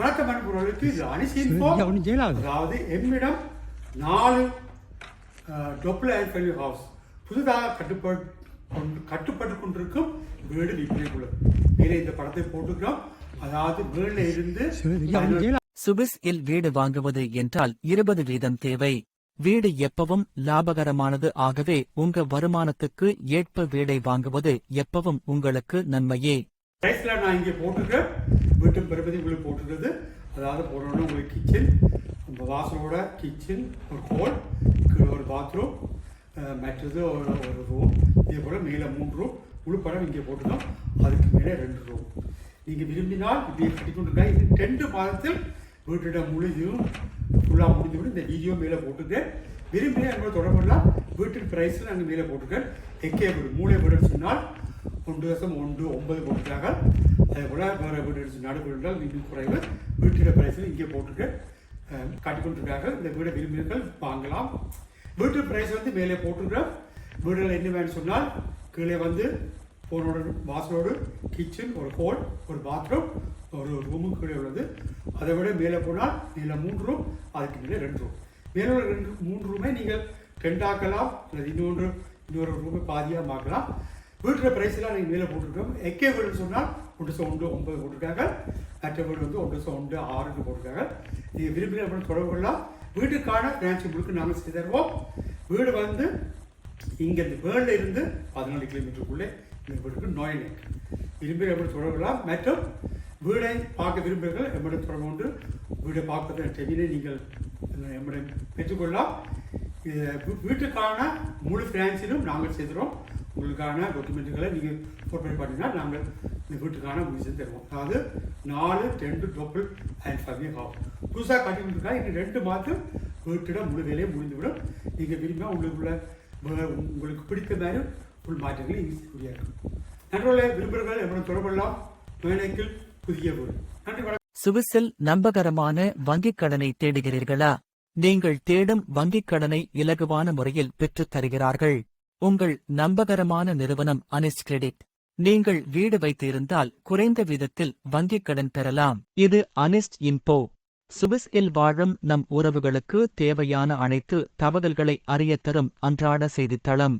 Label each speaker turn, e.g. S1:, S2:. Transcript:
S1: வணக்கம் அன்புறவர்களுக்கு இது
S2: செய்யலாது
S1: அதாவது எம்மிடம் நாலு டொப்ள ஏர்ஃபெல்யூ ஹவுஸ் புதிதாக கட்டுப்பாடு கட்டுப்பட்டு கொண்டிருக்கும் வீடு விற்பனைக்குள்ளது மேலே இந்த படத்தை போட்டுக்கிறோம். அதாவது வீட்டில் இருந்து
S3: சுவிஸ் இல் வீடு வாங்குவது என்றால் இருபது வீதம் தேவை. வீடு எப்பவும் லாபகரமானது ஆகவே உங்க வருமானத்துக்கு ஏற்ப வீடை வாங்குவது எப்பவும் உங்களுக்கு நன்மையே.
S1: நான் இங்கே போட்டுக்கிறேன். வீட்டு பெருமதி உங்களுக்கு போட்டுருது அதாவது போனோன்னா உங்களுக்கு கிச்சன் நம்ம வாசலோட கிச்சன் ஒரு ஹோல் கீழே ஒரு பாத்ரூம் மற்றது ஒரு ஒரு ரூம் இதே போல் மேலே மூணு ரூம் முழு படம் இங்கே போட்டுக்கலாம் அதுக்கு மேலே ரெண்டு ரூம் நீங்கள் விரும்பினால் இப்படியே கட்டிக்கொண்டு இது ரெண்டு மாதத்தில் வீட்டோட முழு இதுவும் ஃபுல்லாக முடிஞ்சுவிடும் இந்த வீடியோ மேலே போட்டுருக்கேன் விரும்பி எங்களோட தொடர்புலாம் வீட்டில் ப்ரைஸில் நாங்கள் மேலே போட்டிருக்கேன் எக்கே வீடு மூளை வீடுன்னு சொன்னால் ஒன்று வருஷம் ஒன்று ஒன்பது போட்டுருக்காங்க அதை போல் வேறு வீடு எடுத்து நாடு என்றால் இன்னும் குறைவு. வீட்டிட பிரைஸில் இங்கே போட்டுருக்கு காட்டிக்கொண்டிருக்காங்க இந்த வீடை விரும்பினர்கள் வாங்கலாம். வீட்டு ப்ரைஸ் வந்து மேலே போட்டுக்கிறோம் வீடுகள் என்ன வேணும்னு சொன்னால் கீழே வந்து போனோட வாசலோடு கிச்சன் ஒரு ஹோல் ஒரு பாத்ரூம் ஒரு ரூமும் கீழே உள்ளது. அதை விட மேலே போனால் மேலே மூன்று ரூம் அதுக்கு மேலே ரெண்டு ரூம் மேலே உள்ள ரெண்டு மூன்று ரூமே நீங்கள் ரெண்டாக்கலாம் அல்லது இன்னொன்று இன்னொரு ரூமை பாதியாக மாக்கலாம் வீட்டில் பிரைஸ்லாம் நீங்கள் மேலே போட்டிருக்கோம். எக்கே வீடுன்னு சொன்னால் ஒன்று சவுண்டு ஒன்று ஒன்பது போட்டிருக்காங்க. மற்ற வீடு வந்து ஒன்று சோ ஒன்று ஆறுன்னு போட்டிருக்காங்க. நீங்கள் விரும்பின அப்படி தொடர்பு கொள்ளலாம். வீட்டுக்கான ஃபினான்ஸ் முழுக்க நாங்கள் செய்து தருவோம். வீடு வந்து இங்கே இந்த வேர்ல்டில் இருந்து பதினாலு கிலோமீட்டருக்குள்ளே இந்த வீட்டுக்கு நோய் விரும்பி எப்படி தொடரலாம் மற்றும் வீடை பார்க்க விரும்புகிறீர்கள் எம்மிடம் தொடர்பு கொண்டு வீடை பார்ப்பதன் செவினை நீங்கள் எம்மிடம் பெற்றுக்கொள்ளலாம் இது வீட்டுக்கான முழு ஃபினான்ஸிலும் நாங்கள் செய்கிறோம் உங்களுக்கான டாக்குமெண்ட்டுகளை நீங்கள் ஃபோட்டோ பண்ணிங்கன்னா நாங்கள் இந்த வீட்டுக்கான முடிச்சு தருவோம். அதாவது நாலு ரெண்டு டொப்பிள் அண்ட் ஃபைவ் இயர் ஆகும். புதுசாக கட்டி கொடுத்துருக்கா இன்னும் ரெண்டு மாதம் வீட்டிட முழு வேலையை முடிந்துவிடும். நீங்கள் விரும்பினா உங்களுக்குள்ள உங்களுக்கு பிடித்த மாதிரி உள் மாற்றங்களை இங்கே செய்யக்கூடிய இருக்கும் நண்பர்களே விரும்புகிறவர்கள் எவ்வளவு தொடர்பெல்லாம் வேலைக்கு புதிய வீடு. நன்றி வணக்கம்.
S3: சுவிஸில் நம்பகரமான வங்கிக் கடனை தேடுகிறீர்களா? நீங்கள் தேடும் வங்கிக் கடனை இலகுவான முறையில் பெற்றுத் தருகிறார்கள். உங்கள் நம்பகரமான நிறுவனம் அனிஸ்ட் கிரெடிட். நீங்கள் வீடு வைத்திருந்தால் குறைந்த விதத்தில் வங்கிக் கடன் பெறலாம். இது அனிஸ்ட் இன்போ. சுவிஸ் இல் வாழும் நம் உறவுகளுக்கு தேவையான அனைத்து தகவல்களை அறிய தரும் அன்றாட செய்தித்தளம்.